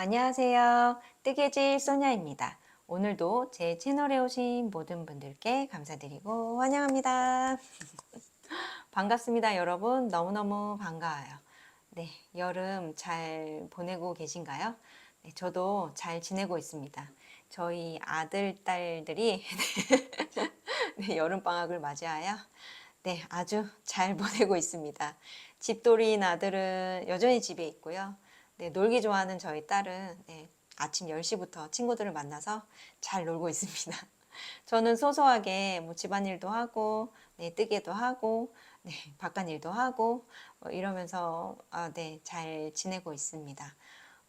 안녕하세요. 뜨개질 소냐입니다. 오늘도 제 채널에 오신 모든 분들께 감사드리고 환영합니다. 반갑습니다, 여러분. 너무너무 반가워요. 네, 여름 잘 보내고 계신가요? 네, 저도 잘 지내고 있습니다. 저희 아들, 딸들이 네, 여름방학을 맞이하여 네, 아주 잘 보내고 있습니다. 집돌이인 아들은 여전히 집에 있고요. 네, 놀기 좋아하는 저희 딸은 네, 아침 10시부터 친구들을 만나서 잘 놀고 있습니다. 저는 소소하게 뭐 집안일도 하고, 네, 뜨개도 하고, 네, 바깥일도 하고, 뭐 이러면서 아, 네, 잘 지내고 있습니다.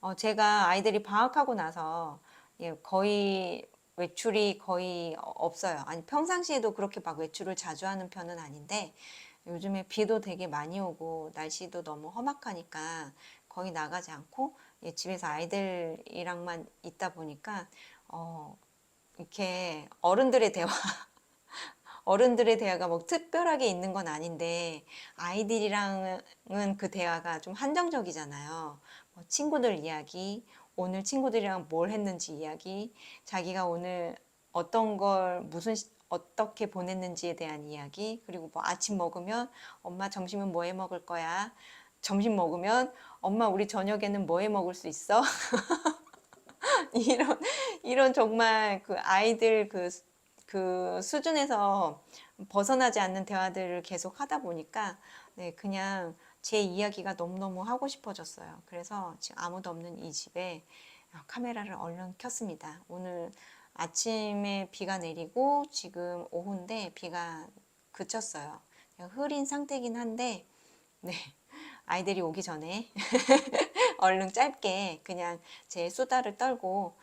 어, 제가 아이들이 방학하고 나서 예, 거의 외출이 거의 없어요. 아니, 평상시에도 그렇게 막 외출을 자주 하는 편은 아닌데, 요즘에 비도 되게 많이 오고, 날씨도 너무 험악하니까 거의 나가지 않고, 예, 집에서 아이들이랑만 있다 보니까, 어, 이렇게 어른들의 대화, 어른들의 대화가 뭐 특별하게 있는 건 아닌데, 아이들이랑은 그 대화가 좀 한정적이잖아요. 뭐 친구들 이야기, 오늘 친구들이랑 뭘 했는지 이야기, 자기가 오늘 어떤 걸 무슨 시- 어떻게 보냈는지에 대한 이야기, 그리고 뭐 아침 먹으면 엄마 점심은 뭐 해 먹을 거야? 점심 먹으면 엄마 우리 저녁에는 뭐 해 먹을 수 있어? 이런 이런 정말 그 아이들 그, 수- 그 수준에서 벗어나지 않는 대화들을 계속 하다 보니까 네, 그냥 제 이야기가 너무너무 하고 싶어졌어요. 그래서 지금 아무도 없는 이 집에 카메라를 얼른 켰습니다. 오늘 아침에 비가 내리고 지금 오후인데 비가 그쳤어요. 흐린 상태긴 한데 네. 아이들이 오기 전에 얼른 짧게 그냥 제 수다를 떨고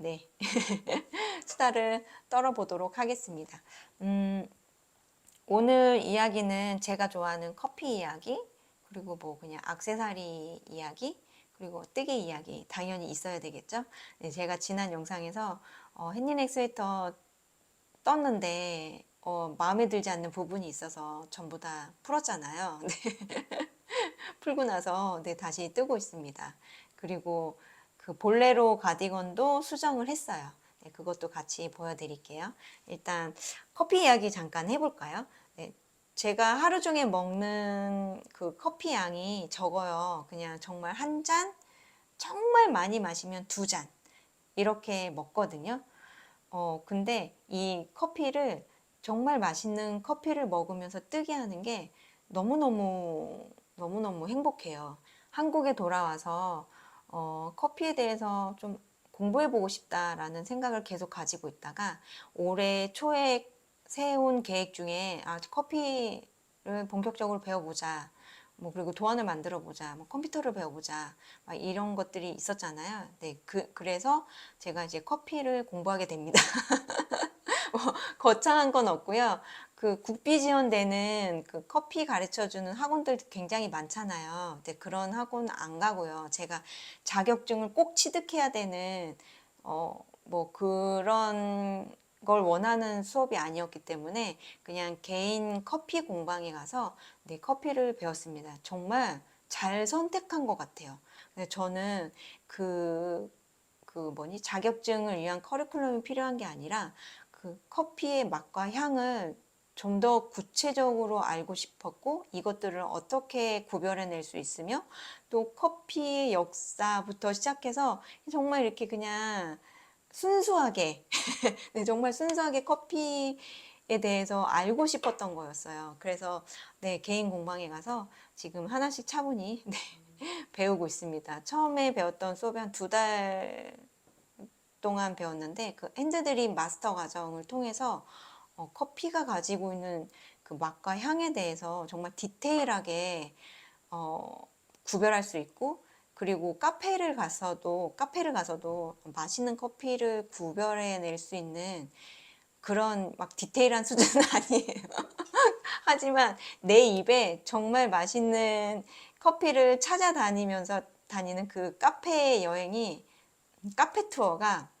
네. 수다를 떨어보도록 하겠습니다. 음, 오늘 이야기는 제가 좋아하는 커피 이야기, 그리고 뭐 그냥 악세사리 이야기, 그리고 뜨개 이야기 당연히 있어야 되겠죠. 네, 제가 지난 영상에서 어, 햇니넥 스웨터 떴는데 어, 마음에 들지 않는 부분이 있어서 전부 다 풀었잖아요. 네. 풀고 나서 네, 다시 뜨고 있습니다. 그리고 그 볼레로 가디건도 수정을 했어요. 네, 그것도 같이 보여드릴게요. 일단 커피 이야기 잠깐 해볼까요? 네, 제가 하루 중에 먹는 그 커피 양이 적어요. 그냥 정말 한 잔, 정말 많이 마시면 두 잔. 이렇게 먹거든요. 어, 근데 이 커피를 정말 맛있는 커피를 먹으면서 뜨게 하는 게 너무너무, 너무너무 행복해요. 한국에 돌아와서 어, 커피에 대해서 좀 공부해보고 싶다라는 생각을 계속 가지고 있다가 올해 초에 세운 계획 중에 아, 커피를 본격적으로 배워보자. 뭐 그리고 도안을 만들어 보자. 뭐 컴퓨터를 배워보자. 막 이런 것들이 있었잖아요. 네, 그 그래서 제가 이제 커피를 공부하게 됩니다. 뭐 거창한 건 없고요. 그 국비 지원되는 그 커피 가르쳐 주는 학원들 굉장히 많잖아요. 근데 그런 학원 안 가고요. 제가 자격증을 꼭 취득해야 되는 어 뭐 그런 걸 원하는 수업이 아니었기 때문에 그냥 개인 커피 공방에 가서 네, 커피를 배웠습니다. 정말 잘 선택한 것 같아요. 근데 저는 그, 그 뭐니, 자격증을 위한 커리큘럼이 필요한 게 아니라 그 커피의 맛과 향을 좀 더 구체적으로 알고 싶었고 이것들을 어떻게 구별해낼 수 있으며 또 커피의 역사부터 시작해서 정말 이렇게 그냥 순수하게 네, 정말 순수하게 커피에 대해서 알고 싶었던 거였어요. 그래서 네, 개인 공방에 가서 지금 하나씩 차분히 네, 배우고 있습니다. 처음에 배웠던 수업이 한 두 달 동안 배웠는데 그 핸드드립 마스터 과정을 통해서 어, 커피가 가지고 있는 그 맛과 향에 대해서 정말 디테일하게 어, 구별할 수 있고 그리고 카페를 가서도 카페를 가서도 맛있는 커피를 구별해낼 수 있는 그런 막 디테일한 수준은 아니에요. 하지만 내 입에 정말 맛있는 커피를 찾아다니면서 다니는 그 카페 여행이 카페 투어가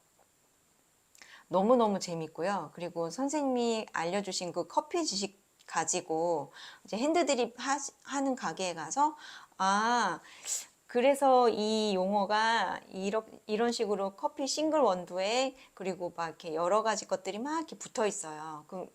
너무너무 재밌고요. 그리고 선생님이 알려주신 그 커피 지식 가지고 이제 핸드드립 하, 하는 가게에 가서 아, 그래서 이 용어가 이런, 이런 식으로 커피 싱글 원두에 그리고 막 이렇게 여러 가지 것들이 막 이렇게 붙어 있어요. 그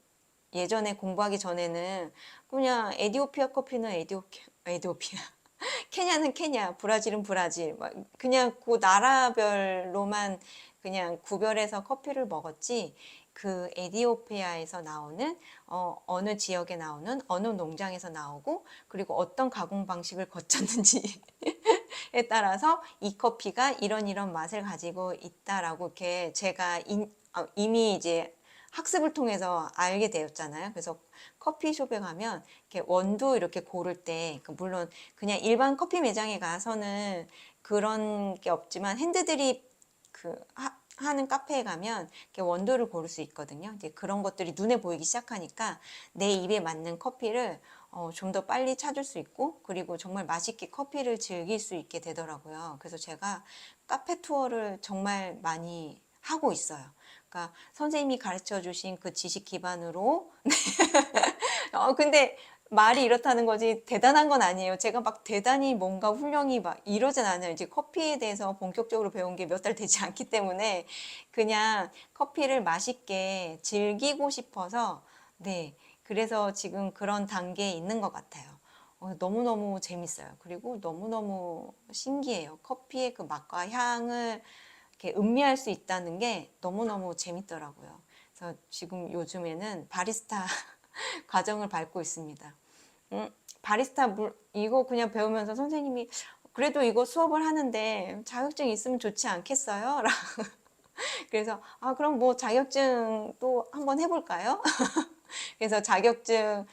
예전에 공부하기 전에는 그냥 에디오피아 커피는 에디오피아, 에디오피아. 케냐는 케냐, 브라질은 브라질. 막 그냥 그 나라별로만 그냥 구별해서 커피를 먹었지. 그 에디오피아에서 나오는 어, 어느 지역에 나오는 어느 농장에서 나오고 그리고 어떤 가공 방식을 거쳤는지 에 따라서 이 커피가 이런 이런 맛을 가지고 있다라고 이렇게 제가 인- 어, 이미 이제 학습을 통해서 알게 되었잖아요. 그래서 커피숍에 가면 이렇게 원두 이렇게 고를 때, 그 물론 그냥 일반 커피 매장에 가서는 그런 게 없지만 핸드드립 그 하, 하는 카페에 가면 이렇게 원두를 고를 수 있거든요. 이제 그런 것들이 눈에 보이기 시작하니까 내 입에 맞는 커피를 어, 좀 더 빨리 찾을 수 있고 그리고 정말 맛있게 커피를 즐길 수 있게 되더라고요. 그래서 제가 카페 투어를 정말 많이 하고 있어요. 그러니까 선생님이 가르쳐 주신 그 지식 기반으로 어 근데 말이 이렇다는 거지 대단한 건 아니에요. 제가 막 대단히 뭔가 훌륭히 막 이러진 않아요. 이제 커피에 대해서 본격적으로 배운 게 몇 달 되지 않기 때문에 그냥 커피를 맛있게 즐기고 싶어서 네. 그래서 지금 그런 단계에 있는 것 같아요. 어, 너무너무 재밌어요. 그리고 너무너무 신기해요. 커피의 그 맛과 향을 이렇게 음미할 수 있다는 게 너무너무 재밌더라고요. 그래서 지금 요즘에는 바리스타 과정을 밟고 있습니다. 음, 바리스타 물, 이거 그냥 배우면서 선생님이 그래도 이거 수업을 하는데 자격증 있으면 좋지 않겠어요? 그래서 아 그럼 뭐 자격증 또 한번 해볼까요? 그래서 자격증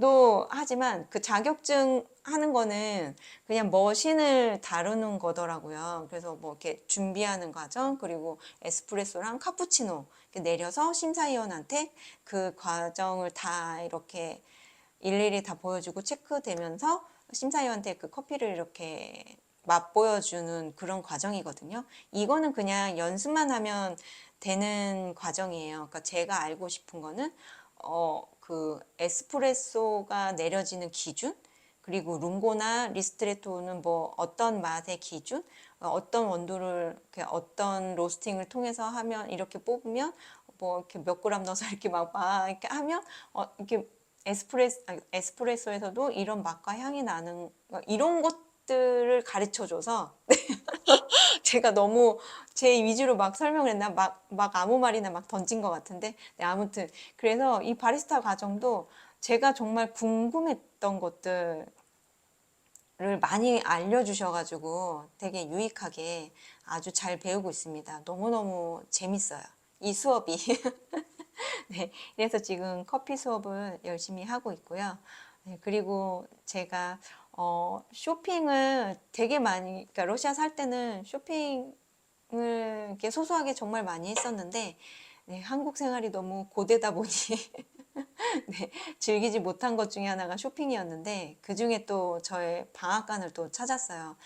도 하지만 그 자격증 하는 거는 그냥 머신을 다루는 거더라고요. 그래서 뭐 이렇게 준비하는 과정 그리고 에스프레소랑 카푸치노 이렇게 내려서 심사위원한테 그 과정을 다 이렇게 일일이 다 보여주고 체크되면서 심사위원한테 그 커피를 이렇게 맛보여주는 그런 과정이거든요. 이거는 그냥 연습만 하면 되는 과정이에요. 그러니까 제가 알고 싶은 거는 어, 그 에스프레소가 내려지는 기준, 그리고 룽고나 리스트레토는 뭐 어떤 맛의 기준, 어, 어떤 원두를 어떤 로스팅을 통해서 하면 이렇게 뽑으면 뭐 이렇게 몇 그램 넣어서 이렇게 막, 막 이렇게 하면 어, 이렇게 에스프레소 에스프레소에서도 이런 맛과 향이 나는 이런 것 들을 가르쳐 줘서 제가 너무 제 위주로 막 설명을 했나 막, 막 아무 말이나 막 던진 것 같은데 네, 아무튼 그래서 이 바리스타 과정도 제가 정말 궁금했던 것들을 많이 알려주셔가지고 되게 유익하게 아주 잘 배우고 있습니다. 너무너무 재밌어요. 이 수업이. 네, 그래서 지금 커피 수업을 열심히 하고 있고요. 네, 그리고 제가 어, 쇼핑을 되게 많이, 그러니까 러시아 살 때는 쇼핑을 이렇게 소소하게 정말 많이 했었는데, 네, 한국 생활이 너무 고되다 보니, 네, 즐기지 못한 것 중에 하나가 쇼핑이었는데, 그 중에 또 저의 방앗간을 또 찾았어요.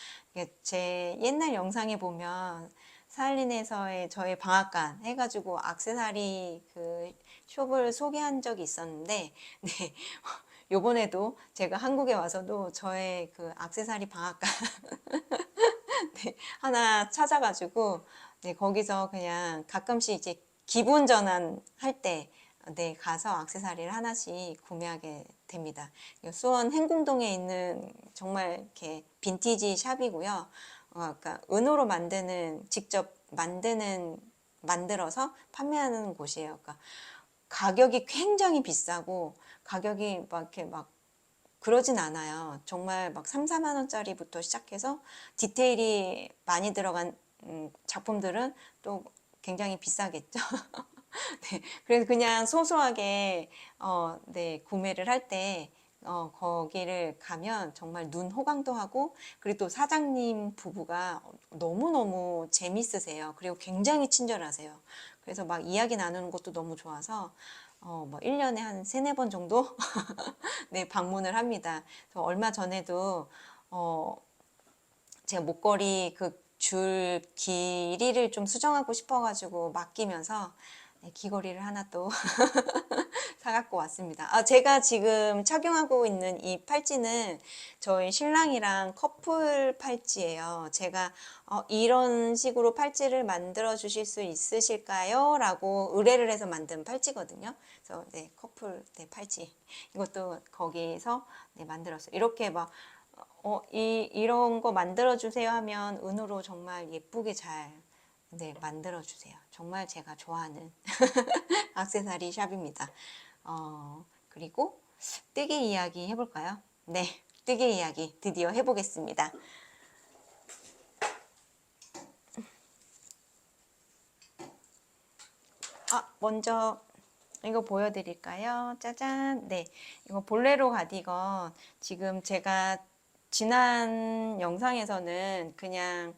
제 옛날 영상에 보면, 살린에서의 저의 방앗간 해가지고 악세사리 그 숍을 소개한 적이 있었는데, 네. 요번에도 제가 한국에 와서도 저의 그 악세사리 방앗간 네, 하나 찾아가지고 네, 거기서 그냥 가끔씩 이제 기분 전환 할때 네, 가서 악세사리를 하나씩 구매하게 됩니다. 수원 행궁동에 있는 정말 이렇게 빈티지 샵이고요. 어, 그러니까 은으로 만드는 직접 만드는 만들어서 판매하는 곳이에요. 그러니까 가격이 굉장히 비싸고 가격이 막 이렇게 막 그러진 않아요. 정말 막 3, 4만 원짜리부터 시작해서 디테일이 많이 들어간 음, 작품들은 또 굉장히 비싸겠죠. 네, 그래서 그냥 소소하게 어, 네, 구매를 할때 어, 거기를 가면 정말 눈 호강도 하고 그리고 또 사장님 부부가 너무너무 재밌으세요. 그리고 굉장히 친절하세요. 그래서 막 이야기 나누는 것도 너무 좋아서 어, 뭐 1년에 한 세네 번 정도 네, 방문을 합니다. 그래서 얼마 전에도 어, 제가 목걸이 그 줄 길이를 좀 수정하고 싶어가지고 맡기면서 네, 귀걸이를 하나 또 사갖고 왔습니다. 아, 제가 지금 착용하고 있는 이 팔찌는 저희 신랑이랑 커플 팔찌예요. 제가 어, 이런 식으로 팔찌를 만들어 주실 수 있으실까요? 라고 의뢰를 해서 만든 팔찌거든요. 그래서 네, 커플 네, 팔찌. 이것도 거기서 네, 만들었어요. 이렇게 막 어, 이, 이런 거 만들어 주세요 하면 은으로 정말 예쁘게 잘 네, 만들어 주세요. 정말 제가 좋아하는 악세사리 샵입니다. 어, 그리고 뜨개 이야기 해볼까요? 네, 뜨개 이야기 드디어 해보겠습니다. 아, 먼저 이거 보여드릴까요? 짜잔. 네, 이거 볼레로 가디건 지금 제가 지난 영상에서는 그냥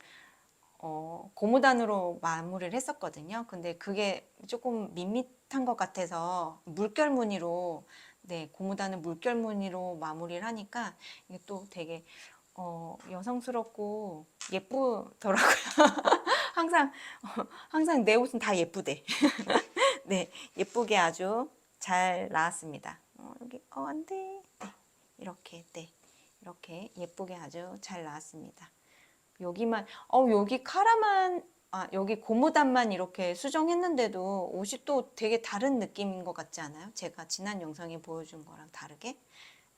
어, 고무단으로 마무리를 했었거든요. 근데 그게 조금 밋밋 한 것 같아서 물결 무늬로 네, 고무단은 물결 무늬로 마무리를 하니까 이게 또 되게 어, 여성스럽고 예쁘더라고요. 항상 어, 항상 내 옷은 다 예쁘대. 네, 예쁘게 아주 잘 나왔습니다. 어, 여기 어, 안 돼. 네, 이렇게 네. 이렇게 예쁘게 아주 잘 나왔습니다. 여기만 어 여기 카라만 아 여기 고무단만 이렇게 수정했는데도 옷이 또 되게 다른 느낌인 것 같지 않아요? 제가 지난 영상에 보여준 거랑 다르게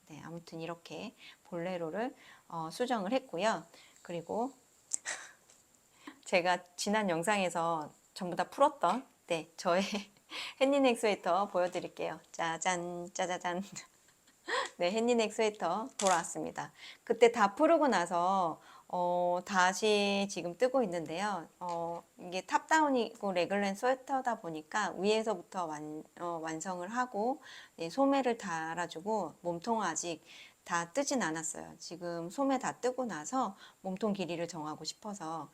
네 아무튼 이렇게 볼레로를 어, 수정을 했고요. 그리고 제가 지난 영상에서 전부 다 풀었던 네 저의 햇니넥 스웨터 보여드릴게요. 짜잔 짜자잔 네, 햇니넥 스웨터 돌아왔습니다. 그때 다 풀고 나서 어, 다시 지금 뜨고 있는데요. 어, 이게 탑다운이고 레글렌 스웨터다 보니까 위에서부터 완, 어, 완성을 하고 네, 소매를 달아주고 몸통 아직 다 뜨진 않았어요. 지금 소매 다 뜨고 나서 몸통 길이를 정하고 싶어서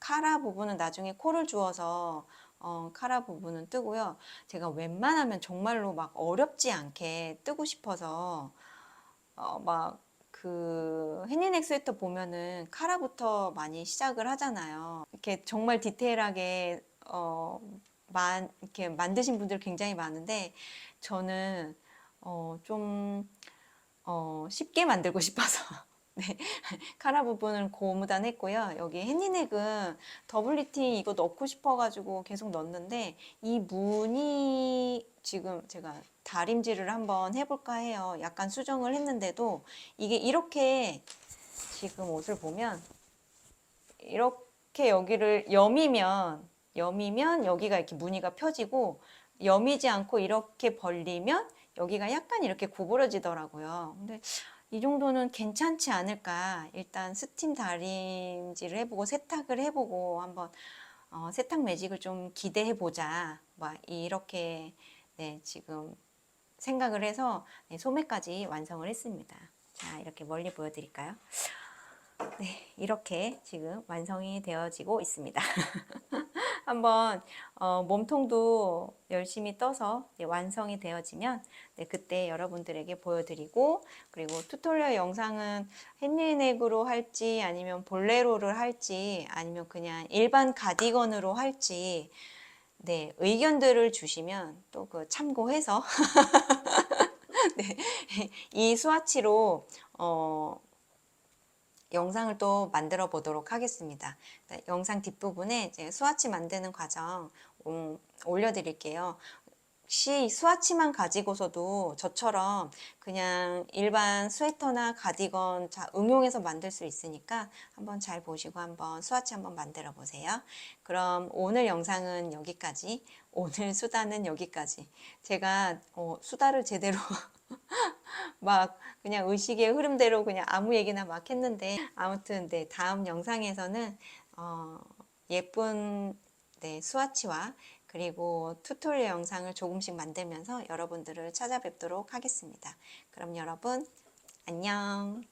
카라 부분은 나중에 코를 주어서 어, 카라 부분은 뜨고요. 제가 웬만하면 정말로 막 어렵지 않게 뜨고 싶어서 어, 막 그 햇니넥 스웨터 보면은 카라부터 많이 시작을 하잖아요. 이렇게 정말 디테일하게 어, 만, 이렇게 만드신 분들 굉장히 많은데 저는 어, 좀 어, 쉽게 만들고 싶어서 네, 카라 부분은 고무단 했고요. 여기 햇니넥은 WT 이거 넣고 싶어가지고 계속 넣었는데 이 무늬 지금 제가 다림질을 한번 해볼까 해요. 약간 수정을 했는데도 이게 이렇게 지금 옷을 보면 이렇게 여기를 여미면 여미면 여기가 이렇게 무늬가 펴지고 여미지 않고 이렇게 벌리면 여기가 약간 이렇게 구부러지더라고요. 근데 이 정도는 괜찮지 않을까. 일단 스팀 다림질을 해보고 세탁을 해보고 한번 어, 세탁 매직을 좀 기대해 보자. 막 이렇게 네, 지금 생각을 해서 네, 소매까지 완성을 했습니다. 자, 이렇게 멀리 보여드릴까요? 네, 이렇게 지금 완성이 되어지고 있습니다. 한번 어, 몸통도 열심히 떠서 네, 완성이 되어지면 네, 그때 여러분들에게 보여드리고 그리고 튜토리얼 영상은 햇니넥으로 할지 아니면 볼레로를 할지 아니면 그냥 일반 가디건으로 할지 네, 의견들을 주시면 또 그 참고해서 네, 이 수화치로 어, 영상을 또 만들어 보도록 하겠습니다. 네, 영상 뒷부분에 이제 수화치 만드는 과정 음, 올려드릴게요. 혹시 수화치만 가지고서도 저처럼 그냥 일반 스웨터나 가디건 자, 응용해서 만들 수 있으니까 한번 잘 보시고 한번 수화치 한번 만들어 보세요. 그럼 오늘 영상은 여기까지, 오늘 수다는 여기까지. 제가 어, 수다를 제대로 막 그냥 의식의 흐름대로 그냥 아무 얘기나 막 했는데 아무튼 네 다음 영상에서는 어, 예쁜 네 수화치와 그리고 튜토리얼 영상을 조금씩 만들면서 여러분들을 찾아뵙도록 하겠습니다. 그럼 여러분 안녕.